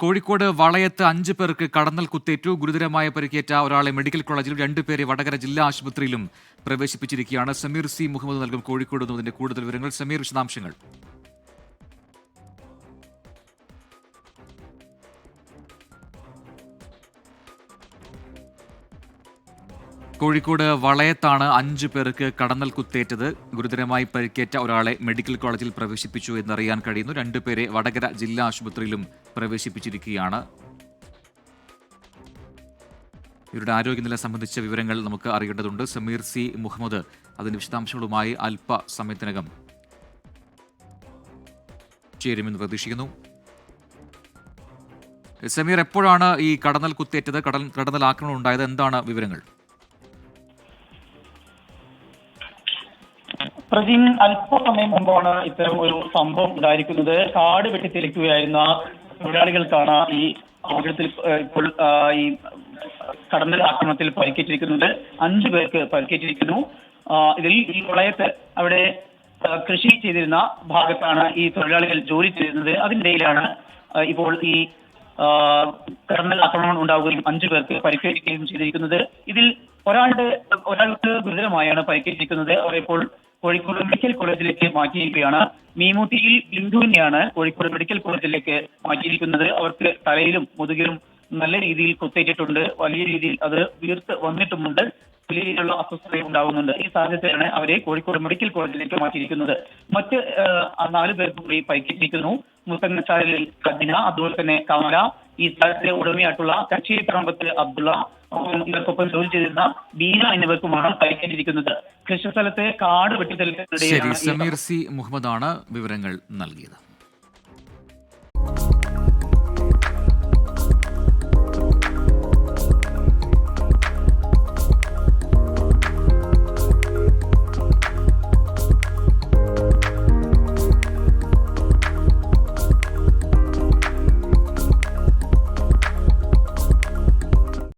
കോഴിക്കോട് വളയത്ത് അഞ്ച് പേർക്ക് കടന്നൽ കുത്തേറ്റു. ഗുരുതരമായ പരിക്കേറ്റ ഒരാളെ മെഡിക്കൽ കോളേജിലും രണ്ടുപേരെ വടകര ജില്ലാ ആശുപത്രിയിലും പ്രവേശിപ്പിച്ചിരിക്കുകയാണ്. സമീർ സി മുഹമ്മദ് നൽകും കോഴിക്കോട് എന്നതിന്റെ കൂടുതൽ വിവരങ്ങൾ. സമീർ വിശദാംശങ്ങൾ. കോഴിക്കോട് വളയത്താണ് അഞ്ചു പേർക്ക് കടന്നൽ കുത്തേറ്റത്. ഗുരുതരമായി പരിക്കേറ്റ ഒരാളെ മെഡിക്കൽ കോളേജിൽ പ്രവേശിപ്പിച്ചു എന്നറിയാൻ കഴിയുന്നു. രണ്ടുപേരെ വടകര ജില്ലാ ആശുപത്രിയിലും പ്രവേശിപ്പിച്ചിരിക്കുകയാണ്. ഇവരുടെ ആരോഗ്യനില സംബന്ധിച്ച വിവരങ്ങൾ നമുക്ക് അറിയേണ്ടതുണ്ട്. സമീർ സി. മുഹമ്മദ് അതിന്റെ വിശദാംശങ്ങളുമായി അല്പ സമയത്തിനകം ചേരുമെന്ന് പ്രതീക്ഷിക്കുന്നു. സമീർ എപ്പോഴാണ് ഈ കടന്നൽ കുത്തേറ്റത്? കടൽ കടന്നൽ ആക്രമണം ഉണ്ടായത്? എന്താണ് വിവരങ്ങൾ? പ്രജിൻ അല്പസമയം മുമ്പാണ് ഇത്തരം ഒരു സംഭവം ഉണ്ടായിരിക്കുന്നത്. കാട് വെട്ടിത്തെളിക്കുകയായിരുന്ന തൊഴിലാളികൾക്കാണ് ഈ അപകടത്തിൽ ഇപ്പോൾ ഈ കടന്നൽ ആക്രമണത്തിൽ പരിക്കേറ്റിരിക്കുന്നത്. അഞ്ചു പേർക്ക് പരിക്കേറ്റിരിക്കുന്നു. ഇതിൽ ഈ പ്രളയത്ത് അവിടെ കൃഷി ചെയ്തിരുന്ന ഭാഗത്താണ് ഈ തൊഴിലാളികൾ ജോലി ചെയ്തിരുന്നത്. അതിനിടയിലാണ് ഇപ്പോൾ ഈ കടന്നൽ ആക്രമണം ഉണ്ടാവുകയും അഞ്ചു പേർക്ക് പരിക്കേൽക്കുകയും ചെയ്തിരിക്കുന്നത്. ഇതിൽ ഒരാളുടെ ഒരാൾക്ക് ഗുരുതരമായാണ് പരിക്കേറ്റിരിക്കുന്നത്. അവർ ഇപ്പോൾ കോഴിക്കോട് മെഡിക്കൽ കോളേജിലേക്ക് മാറ്റിയിരിക്കുകയാണ്. മീമൂട്ടിയിൽ ബിന്ദുവിനെയാണ് കോഴിക്കോട് മെഡിക്കൽ കോളേജിലേക്ക് മാറ്റിയിരിക്കുന്നത്. അവർക്ക് തലയിലും മുതുകിലും നല്ല രീതിയിൽ കുത്തേറ്റിട്ടുണ്ട്. വലിയ രീതിയിൽ അത് വീർത്ത് വന്നിട്ടുമുണ്ട്. വലിയ രീതിയിലുള്ള അസ്വസ്ഥത ഉണ്ടാകുന്നുണ്ട് ഈ സാഹചര്യത്തിലാണ് അവരെ കോഴിക്കോട് മെഡിക്കൽ കോളേജിലേക്ക് മാറ്റിയിരിക്കുന്നത്. മറ്റ് നാല് പേർ കൂടി പരിക്കേറ്റിരിക്കുന്നു. മുത്തങ്ങച്ചാലിൽ കദിന അതുപോലെ തന്നെ കമല ഈ സ്ഥലത്തിലെ ഉടമയായിട്ടുള്ള കച്ചേരിപ്പറമ്പത്ത് അബ്ദുള്ള ഒപ്പം ഇവർക്കൊപ്പം ജോലി ചെയ്തിരുന്ന ബീന എന്നിവർക്കുമാണ് പരിക്കേറ്റിരിക്കുന്നത് കൃഷിസ്ഥലത്ത് കാട് ശരി വെട്ടിത്തെളിക്കുന്നതിനിടെയാണ് സമീർ സി മുഹമ്മദാണ് വിവരങ്ങൾ നൽകിയത്.